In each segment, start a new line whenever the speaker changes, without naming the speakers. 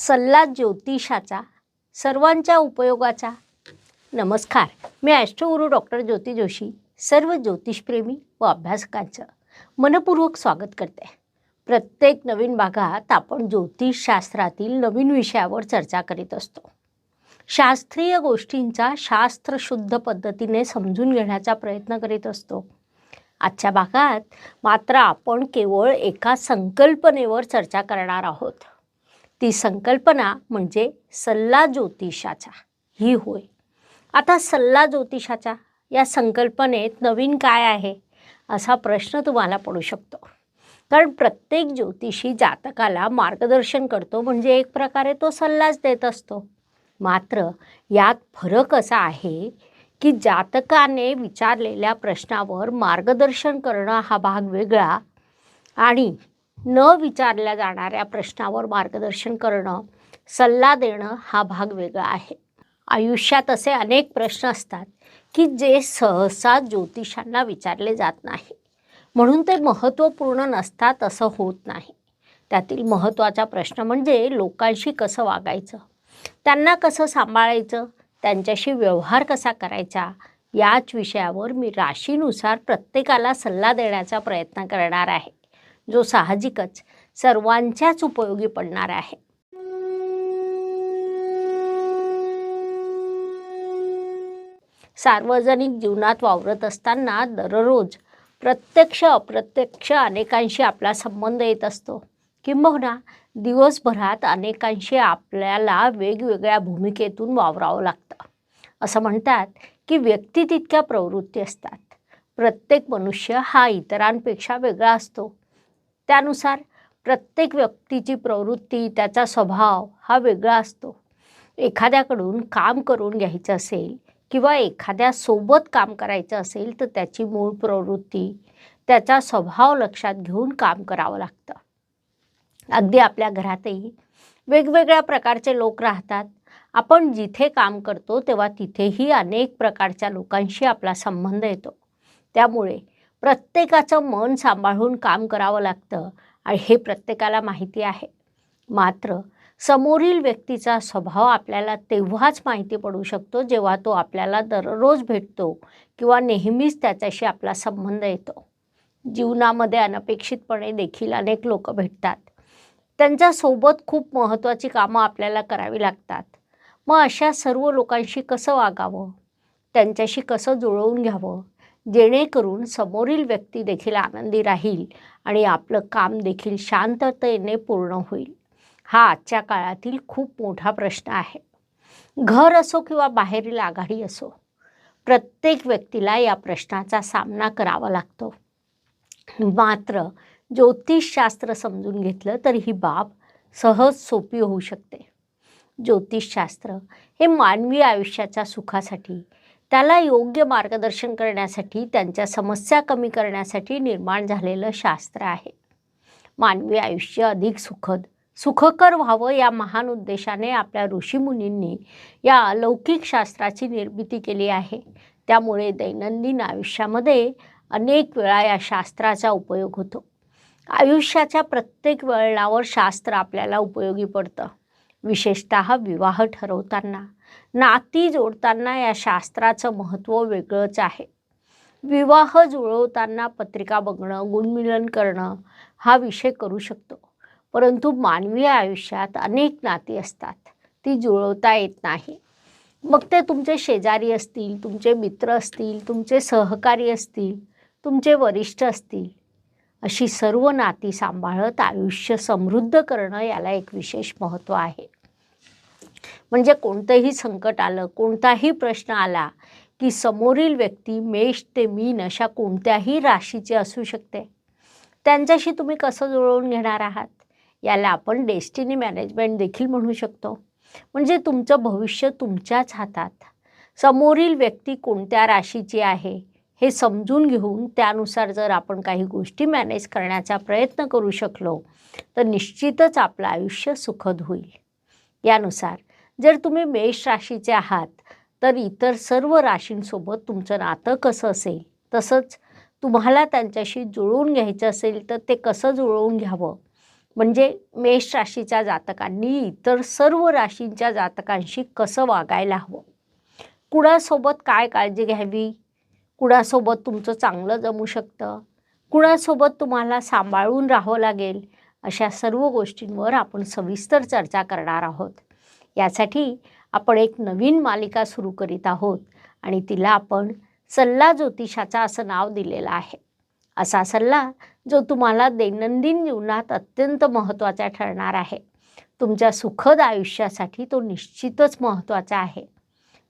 सल्ला ज्योतिषाचा सर्वांच्या उपयोगाचा. नमस्कार मी ॲस्ट्रोगुरू डॉक्टर ज्योती जोशी सर्व ज्योतिषप्रेमी व अभ्यासकांचं मनपूर्वक स्वागत करते. प्रत्येक नवीन भागात आपण ज्योतिषशास्त्रातील नवीन विषयावर चर्चा करीत असतो. शास्त्रीय गोष्टींचा शास्त्रशुद्ध पद्धतीने समजून घेण्याचा प्रयत्न करीत असतो. आजच्या भागात मात्र आपण केवळ एका संकल्पनेवर चर्चा करणार आहोत. ती संकल्पना म्हणजे सल्ला ज्योतिषाचा ही होय. आता सल्ला ज्योतिषाचा या संकल्पनेत नवीन काय आहे? असा प्रश्न तुम्हाला पडू शकतो. कारण प्रत्येक ज्योतिषी जातकाला मार्गदर्शन करतो म्हणजे एक प्रकारे तो सल्लाच देत असतो. मात्र यात फरक असा आहे की जातकाने विचारलेल्या प्रश्नावर मार्गदर्शन करणं हा भाग वेगळा आणि न विचारल्या जाणाऱ्या प्रश्नावर मार्गदर्शन करणं सल्ला देणं हा भाग वेगळा आहे. आयुष्यात असे अनेक प्रश्न असतात की जे सहसा ज्योतिषांना विचारले जात नाही. म्हणून ते महत्त्वपूर्ण नसतात असं होत नाही. त्यातील महत्त्वाचा प्रश्न म्हणजे लोकांशी कसं वागायचं? त्यांना कसं सांभाळायचं? त्यांच्याशी व्यवहार कसा करायचा? याच विषयावर मी राशीनुसार प्रत्येकाला सल्ला देण्याचा प्रयत्न करणार आहे. जो साहजिकच सर्वांच्याच उपयोगी पडणार आहे. सार्वजनिक जीवनात वावरत असताना दररोज प्रत्यक्ष अप्रत्यक्ष अनेकांशी आपला संबंध येत असतो. किंबहुना दिवसभरात अनेकांशी आपल्याला वेगवेगळ्या भूमिकेतून वावरावं लागतं. असं म्हणतात की व्यक्ती तितक्या प्रवृत्ती असतात. प्रत्येक मनुष्य हा इतरांपेक्षा वेगळा असतो. त्यानुसार प्रत्येक व्यक्तीची प्रवृत्ती त्याचा स्वभाव हा वेगळा असतो. एखाद्याकडून काम करून घ्यायचं असेल किंवा एखाद्यासोबत काम करायचं असेल तर त्याची मूळ प्रवृत्ती त्याचा स्वभाव लक्षात घेऊन काम करावं लागतं. अगदी आपल्या घरातही वेगवेगळ्या प्रकारचे लोक राहतात. आपण जिथे काम करतो तेव्हा तिथेही अनेक प्रकारच्या लोकांशी आपला संबंध येतो. त्यामुळे प्रत्येकाचं मन सांभाळून काम करावं लागतं आणि हे प्रत्येकाला माहिती आहे. मात्र समोरील व्यक्तीचा स्वभाव आपल्याला तेव्हाच माहिती पडू शकतो जेव्हा तो आपल्याला दररोज भेटतो किंवा नेहमीच त्याच्याशी आपला संबंध येतो. जीवनामध्ये अनपेक्षितपणे देखील अनेक लोक भेटतात. त्यांच्यासोबत खूप महत्त्वाची कामं आपल्याला करावी लागतात. मग अशा सर्व लोकांशी कसं वागावं? त्यांच्याशी कसं जुळवून घ्यावं? जेणेकरून समोरील व्यक्ती देखील आनंदी राहील आणि आपलं काम देखील शांततेने पूर्ण होईल. हा आजच्या काळातील खूप मोठा प्रश्न आहे. घर असो किंवा बाहेरील आघाडी असो प्रत्येक व्यक्तीला या प्रश्नाचा सामना करावा लागतो. मात्र ज्योतिषशास्त्र समजून घेतलं तर ही बाब सहज सोपी होऊ शकते. ज्योतिषशास्त्र हे मानवी आयुष्याच्या सुखासाठी त्याला योग्य मार्गदर्शन करण्यासाठी त्यांच्या समस्या कमी करण्यासाठी निर्माण झालेलं शास्त्र आहे. मानवी आयुष्य अधिक सुखद सुखकर व्हावं या महान उद्देशाने आपल्या ऋषीमुनींनी या अलौकिक शास्त्राची निर्मिती केली आहे. त्यामुळे दैनंदिन आयुष्यामध्ये अनेक वेळा या शास्त्राचा उपयोग होतो. आयुष्याच्या प्रत्येक वळणावर शास्त्र आपल्याला उपयोगी पडतं. विशेषत विवाह ठरवताना. नाती जोडताना या शास्त्राचं महत्त्व वेगळंच आहे. विवाह जुळवताना पत्रिका बघणं गुणमिलन करणं हा विषय करू शकतो. परंतु मानवी आयुष्यात अनेक नाती असतात. ती जुळवता येत नाही. मग ते तुमचे शेजारी असतील तुमचे मित्र असतील तुमचे सहकारी असतील तुमचे वरिष्ठ असतील अशी सर्व नाती सांभाळत आयुष्य समृद्ध करणं याला एक विशेष महत्त्व आहे. म्हणजे कोणतंही संकट आलं कोणताही प्रश्न आला की समोरील व्यक्ती मेष ते मीन अशा कोणत्याही राशीचे असू शकते. त्यांच्याशी तुम्ही कसं जुळवून घेणार आहात? याला आपण डेस्टिनी मॅनेजमेंट देखील म्हणू शकतो. म्हणजे तुमचं भविष्य तुमच्याच हातात. समोरील व्यक्ती कोणत्या राशीची आहे? हे समजून घेऊन त्यानुसार जर आपण काही गोष्टी मॅनेज करण्याचा प्रयत्न करू शकलो तर निश्चितच आपलं आयुष्य सुखद होईल. यानुसार जर तुम्ही मेष राशीचे आहात तर इतर सर्व राशींसोबत तुमचं नातं कसं असेल? तसंच तुम्हाला त्यांच्याशी जुळवून घ्यायचं असेल तर ते कसं जुळवून घ्यावं? म्हणजे मेष राशीच्या जातकांनी इतर सर्व राशींच्या जातकांशी कसं वागायला हवं? कुणासोबत काय काळजी घ्यावी? कुणासोबत तुमचं चांगलं जमू शकतं? कुणासोबत तुम्हाला सांभाळून राहावं लागेल? अशा सर्व गोष्टींवर आपण सविस्तर चर्चा करणार आहोत. यासाठी आपण एक नवीन मालिका सुरू करीत आहोत आणि तिला आपण सल्ला ज्योतिषाचा असं नाव दिलेलं आहे. असा सल्ला जो तुम्हाला दैनंदिन जीवनात अत्यंत महत्त्वाचा ठरणार आहे. तुमच्या सुखद आयुष्यासाठी तो निश्चितच महत्त्वाचा आहे.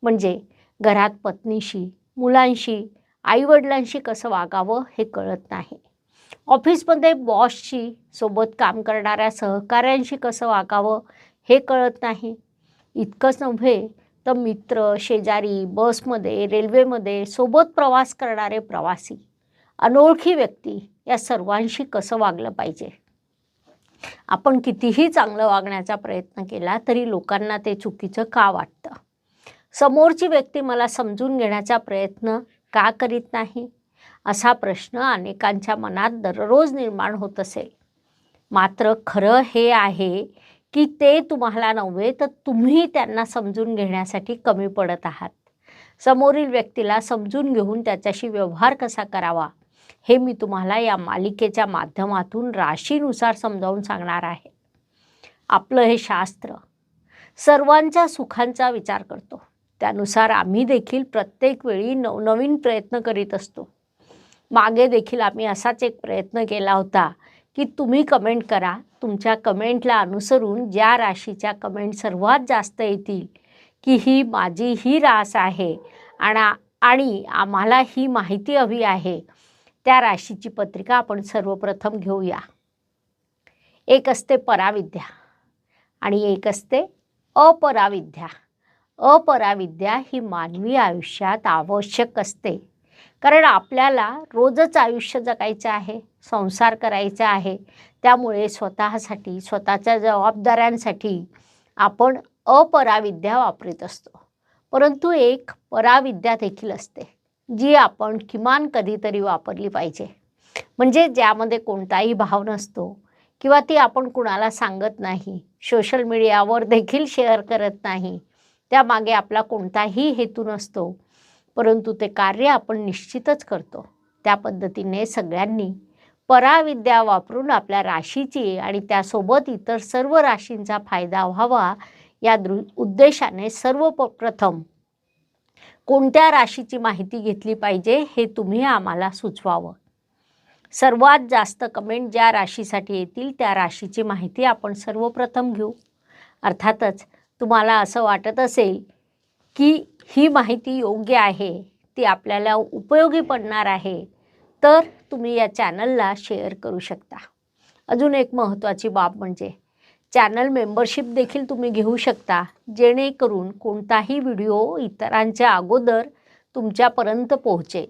म्हणजे घरात पत्नीशी मुलांशी आईवडिलांशी कसं वागावं हे कळत नाही. ऑफिसमध्ये बॉसशी सोबत काम करणाऱ्या सहकाऱ्यांशी कसं वागावं हे कळत नाही. इतकंच नव्हे तर मित्र शेजारी बसमध्ये रेल्वेमध्ये सोबत प्रवास करणारे प्रवासी अनोळखी व्यक्ती या सर्वांशी कसं वागलं पाहिजे? आपण कितीही चांगलं वागण्याचा प्रयत्न केला तरी लोकांना ते चुकीचं का वाटतं? समोरची व्यक्ती मला समजून घेण्याचा प्रयत्न का करीत नाही? असा प्रश्न अनेकांच्या मनात दररोज निर्माण होत असेल मात्र खरं हे आहे की ते तुम्हाला नव्हे तर तुम्ही त्यांना समजून घेण्यासाठी कमी पडत आहात. समोरील व्यक्तीला समजून घेऊन त्याच्याशी व्यवहार कसा करावा हे मी तुम्हाला या मालिकेच्या माध्यमातून राशीनुसार समजावून सांगणार आहे. आपलं हे शास्त्र सर्वांच्या सुखांचा विचार करतो. त्यानुसार आम्ही देखील प्रत्येक वेळी नवनवीन प्रयत्न करीत असतो. मागे देखील आम्ही असाच एक प्रयत्न केला होता की तुम्ही कमेंट करा. तुमच्या कमेंटला अनुसरून ज्या राशीच्या कमेंट सर्वात जास्त येतील की ही माझी ही रास आहे आणि आणि आम्हाला ही माहिती हवी आहे त्या राशीची पत्रिका आपण सर्वप्रथम घेऊया. एक असते पराविद्या आणि एक असते अपराविद्या. अपराविद्या ही मानवी आयुष्यात आवश्यक असते. कारण आपल्याला रोजच आयुष्य जगायचं आहे संसार करायचा आहे. त्यामुळे स्वतःसाठी स्वतःच्या जबाबदाऱ्यांसाठी आपण अपराविद्या वापरत असतो. परंतु एक पराविद्या देखील असते जी आपण किमान कधीतरी वापरली पाहिजे. म्हणजे ज्यामध्ये कोणताही भाव नसतो किंवा ती आपण कुणाला सांगत नाही सोशल मीडियावर देखील शेअर करत नाही. त्यामागे आपला कोणताही हेतू नसतो. परंतु ते कार्य आपण निश्चितच करतो. त्या पद्धतीने सगळ्यांनी पराविद्या वापरून आपल्या राशीची आणि त्यासोबत इतर सर्व राशींचा फायदा व्हावा या दृ उद्देशाने सर्वप्रथम कोणत्या राशीची माहिती घेतली पाहिजे हे तुम्ही आम्हाला सुचवावं. सर्वात जास्त कमेंट ज्या राशीसाठी येतील त्या राशीची माहिती आपण सर्वप्रथम घेऊ. अर्थातच तुम्हाला असं वाटत असेल की ही माहिती योग्य आहे ती आपल्याला उपयोगी पडणार आहे तर तुम्ही या चॅनलला शेअर करू शकता. अजून एक महत्त्वाची बाब म्हणजे चॅनल मेंबरशिप देखील तुम्ही घेऊ शकता जेणेकरून कोणताही व्हिडिओ इतरांच्या अगोदर तुमच्यापर्यंत पोहोचेल.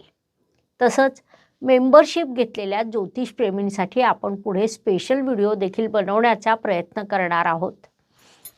तसंच मेंबरशिप घेतलेल्या ज्योतिषप्रेमींसाठी आपण पुढे स्पेशल व्हिडिओ देखील बनवण्याचा प्रयत्न करणार आहोत.